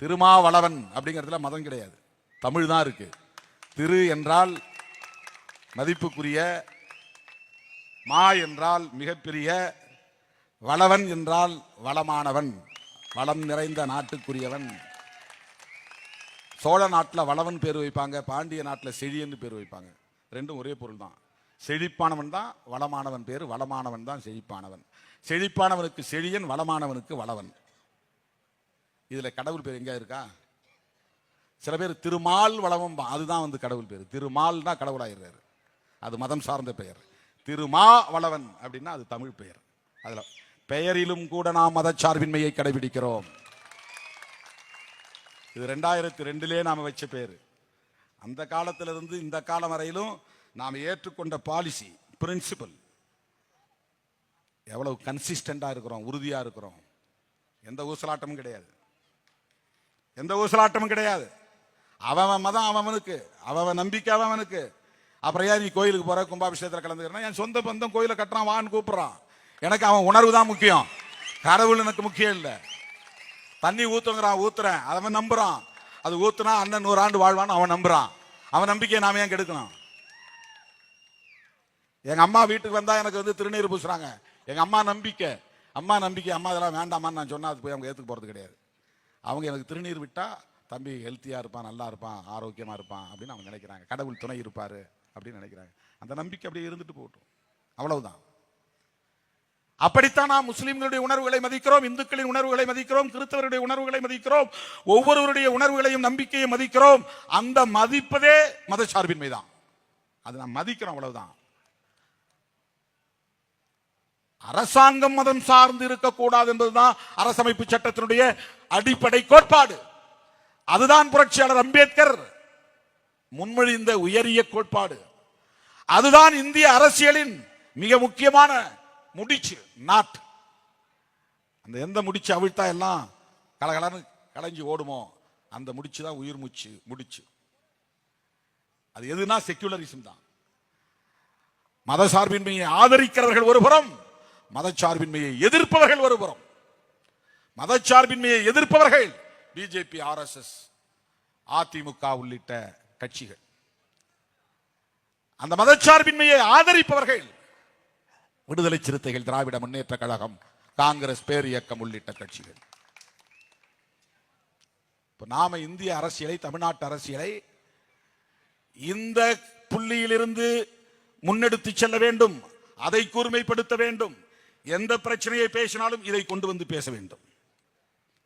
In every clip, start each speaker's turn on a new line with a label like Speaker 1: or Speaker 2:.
Speaker 1: திருமாவளவன் அப்படிங்கிறதுல மதம் கிடையாது. தமிழ் தான் இருக்கு. திரு என்றால் மதிப்புக்குரிய மா என்றால் மிகப்பெரிய வளவன் என்றால் வளமானவன் வளம் நிறைந்த நாட்டுக்குரியவன். சோழ நாட்டில் வளவன் பேர் வைப்பாங்க பாண்டிய நாட்டில் செழியன்னு பேர் வைப்பாங்க. ரெண்டும் ஒரே பொருள் தான். செழிப்பானவன் தான் வளமானவன் பேர் வளமானவன் தான் செழிப்பானவன். செழிப்பானவனுக்கு செழியன் வளமானவனுக்கு வளவன். இதில் கடவுள் பேர் எங்கே இருக்கா? சில பேர் திருமால் வளவம் அதுதான் வந்து கடவுள் பேர். திருமால் தான் கடவுளாயிடுறாரு. அது மதம் சார்ந்த பெயர். திருமா வளவன் அப்படின்னா அது தமிழ் பெயர். அதில் பெயரிலும் கூட நாம் மதச்சார்பின்மையை கடைபிடிக்கிறோம். இது ரெண்டாயிரத்தி ரெண்டுலேயே நாம் வச்ச பேர். அந்த காலத்திலிருந்து இந்த காலம் வரையிலும் நாம் ஏற்றுக்கொண்ட பாலிசி பிரின்சிபல். எவ்வளவு கன்சிஸ்டண்டாக இருக்கிறோம் உறுதியாக இருக்கிறோம். எந்த ஊசலாட்டமும் கிடையாது. எந்த ஊசலாட்டமும் கிடையாது. அவன் மதம் அவனுக்கு. அவன் நம்பிக்கை அவனுக்கு. அப்புறம் ஏன் நீ கோயிலுக்கு போற? கும்பாபிஷேகத்தில் கலந்துக்கிறனா என் சொந்த பந்தம் கோயிலை கட்டுறான் வான்னு கூப்பிடுறான். எனக்கு அவன் உணர்வு தான் முக்கியம். கடவுள் எனக்கு முக்கியம் இல்லை. தண்ணி ஊத்துங்கிறான் ஊத்துறேன். அவன் நம்புறான். அது ஊத்துனா அண்ணன் நூறு ஆண்டு வாழ்வான்னு அவன் நம்புறான். அவன் நம்பிக்கையை நாம ஏன் கெடுக்கணும்? எங்க அம்மா வீட்டுக்கு வந்தா எனக்கு வந்து திருநீர் பூசுறாங்க. எங்க அம்மா நம்பிக்கை. அம்மா நம்பிக்கை அம்மா இதெல்லாம் வேண்டாமான்னு நான் சொன்னா அது போய் அவங்க ஏத்துக்கு போறது கிடையாது. அவங்க எனக்கு திருநீர் விட்டா தம்பி ஹெல்த்தியா இருப்பான் நல்லா இருப்பான் ஆரோக்கியமா இருப்பான் அப்படின்னு அவங்க நினைக்கிறாங்க. கடவுள் துணை இருப்பார் அப்படின்னு நினைக்கிறாங்க. அந்த நம்பிக்கை அப்படியே இருந்துட்டு போகட்டும். அவ்வளவுதான். அப்படித்தான் நாம் முஸ்லிம்களுடைய உணர்வுகளை மதிக்கிறோம் இந்துக்களின் உணர்வுகளை மதிக்கிறோம் கிறிஸ்தவருடைய உணர்வுகளை மதிக்கிறோம் ஒவ்வொருவருடைய உணர்வுகளையும் நம்பிக்கையை மதிக்கிறோம். அந்த மதிப்பதே மதச்சார்பின்மை தான் அது நாம் மதிக்கிறோம் அவ்வளவுதான். அரசாங்கம் மதம் சார்ந்து இருக்கக்கூடாது என்பதுதான் அரசமைப்பு சட்டத்தினுடைய அடிப்படை கோட்பாடு. அதுதான் புரட்சியாளர் அம்பேத்கர் முன்மொழிந்த உயரிய கோட்பாடு. அதுதான் இந்திய அரசியலின் மிக முக்கியமான முடிச்சு நாட் அந்த எந்த முடிச்சு அவிழ்த்தா எல்லாம் கலகலன்னு கலைஞ்சு ஓடுமோ அந்த முடிச்சு தான் உயிர் மூச்சு முடிச்சு. அது எதுனா செக்யூலரிசம் தான். மதசார்பின்மையை ஆதரிக்கிறவர்கள் ஒருபுறம் மதச்சார்பின்மையை எதிர்ப்பவர்கள் ஒரு மதச்சார்பின்மையை எதிர்ப்பவர்கள் பிஜேபி ஆர்எஸ்எஸ் அதிமுக உள்ளிட்ட கட்சிகள். அந்த மதச்சார்பின்மையை ஆதரிப்பவர்கள் விடுதலை சிறுத்தைகள் திராவிட முன்னேற்ற கழகம் காங்கிரஸ் பேர் இயக்கம் உள்ளிட்ட கட்சிகள். இப்போ நாம இந்திய அரசியலை தமிழ்நாட்டு அரசியலை இந்த புள்ளியிலிருந்து முன்னெடுத்து செல்ல வேண்டும் அதை கூர்மைப்படுத்த வேண்டும். எந்த பிரச்சனையை பேசினாலும் இதை கொண்டு வந்து பேச வேண்டும்.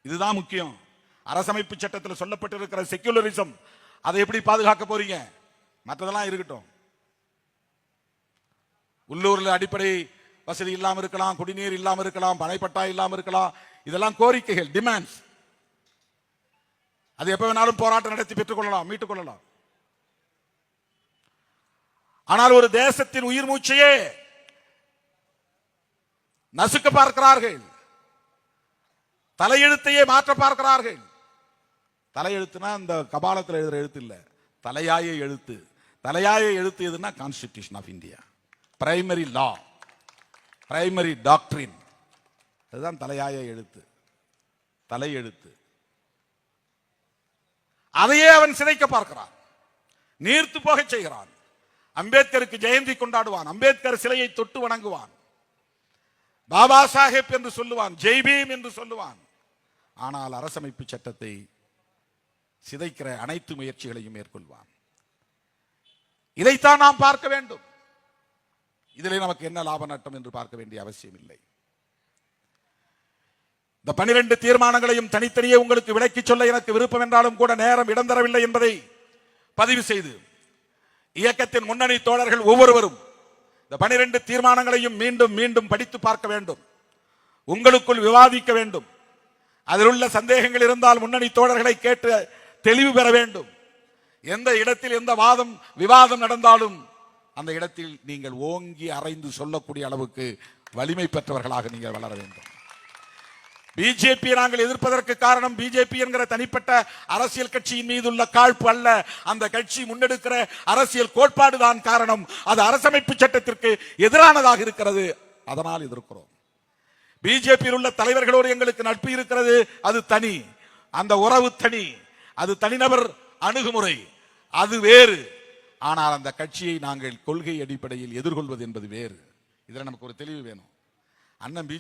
Speaker 1: இதுதான் முக்கியம். அரசமைப்பு சட்டத்தில் சொல்லப்பட்டிருக்கிற செக்யூலரிசம் அதை எப்படி பாதுகாக்க போறீங்க? மற்றதெல்லாம் இருக்கட்டும். உள்ளூரில் அடிப்படை வசதி இல்லாமல் இருக்கலாம் குடிநீர் இல்லாமல் இருக்கலாம் பனைப்பட்டா இல்லாமல் இருக்கலாம். இதெல்லாம் கோரிக்கைகள் டிமாண்ட்ஸ் அது எப்ப வேணாலும் போராட்டம் நடத்தி பெற்றுக் கொள்ளலாம் மீட்டுக் கொள்ளலாம். ஆனால் ஒரு தேசத்தின் உயிர் மூச்சையே நசுக்க பார்க்கிறார்கள். தலையெழுத்தையே மாற்ற பார்க்கிறார்கள். தலையெழுத்துனா இந்த கபாலத்தில் எழுதுற எழுத்து இல்ல. தலையாய எழுத்து. தலையாய எழுத்து எதுனா constitution of India primary law primary டாக்டரின் அதுதான் தலையாய எழுத்து. தலையெழுத்து. அதையே அவன் சிதைக்க பார்க்கிறான். நீர்த்து போகச் செய்கிறான். அம்பேத்கருக்கு ஜெயந்தி கொண்டாடுவான். அம்பேத்கர் சிலையை தொட்டு வணங்குவான். பாபா சாஹேப் என்று சொல்லுவான் ஜெய்பீம் என்று சொல்லுவான். ஆனால் அரசமைப்பு சட்டத்தை சிதைக்கிற அனைத்து முயற்சிகளையும் மேற்கொள்வான். இதைத்தான் நாம் பார்க்க வேண்டும். இதிலே நமக்கு என்ன லாப நட்டம் என்று பார்க்க வேண்டிய அவசியம் இல்லை. இந்த பனிரெண்டு தீர்மானங்களையும் தனித்தனியே உங்களுக்கு விளக்கி சொல்ல எனக்கு விருப்பம் என்றாலும் கூட நேரம் இடம் தரவில்லை என்பதை பதிவு செய்து இயக்கத்தின் முன்னணி தோழர்கள் ஒவ்வொருவரும் இந்த பனிரெண்டு தீர்மானங்களையும் மீண்டும் மீண்டும் படித்து பார்க்க வேண்டும். உங்களுக்குள் விவாதிக்க வேண்டும். அதில் உள்ள சந்தேகங்கள் இருந்தால் முன்னணி தோழர்களை கேட்டு தெளிவு பெற வேண்டும். எந்த இடத்தில் எந்த வாதம் விவாதம் நடந்தாலும் அந்த இடத்தில் நீங்கள் ஓங்கி அரைந்து சொல்லக்கூடிய அளவுக்கு வலிமை பெற்றவர்களாக நீங்கள் வளர வேண்டும். பிஜேபி நாங்கள் எதிர்ப்பதற்கு காரணம் பிஜேபி என்கிற தனிப்பட்ட அரசியல் கட்சியின் மீது உள்ள காழ்ப்பு அல்ல. அந்த கட்சி முன்னெடுக்கிற அரசியல் கோட்பாடு தான் காரணம். அது அரசமைப்பு சட்டத்திற்கு எதிரானதாக இருக்கிறது. அதனால் எதிர்க்கிறோம். பிஜேபியில் உள்ள தலைவர்களோடு எங்களுக்கு நட்பு இருக்கிறது. அது தனி. அந்த உறவு தனி. அது தனிநபர் அணுகுமுறை. அது வேறு. ஆனால் அந்த கட்சியை நாங்கள் கொள்கை அடிப்படையில் எதிர்கொள்வது என்பது வேறு. இதுல நமக்கு ஒரு தெளிவு வேணும். அண்ணன் பிஜே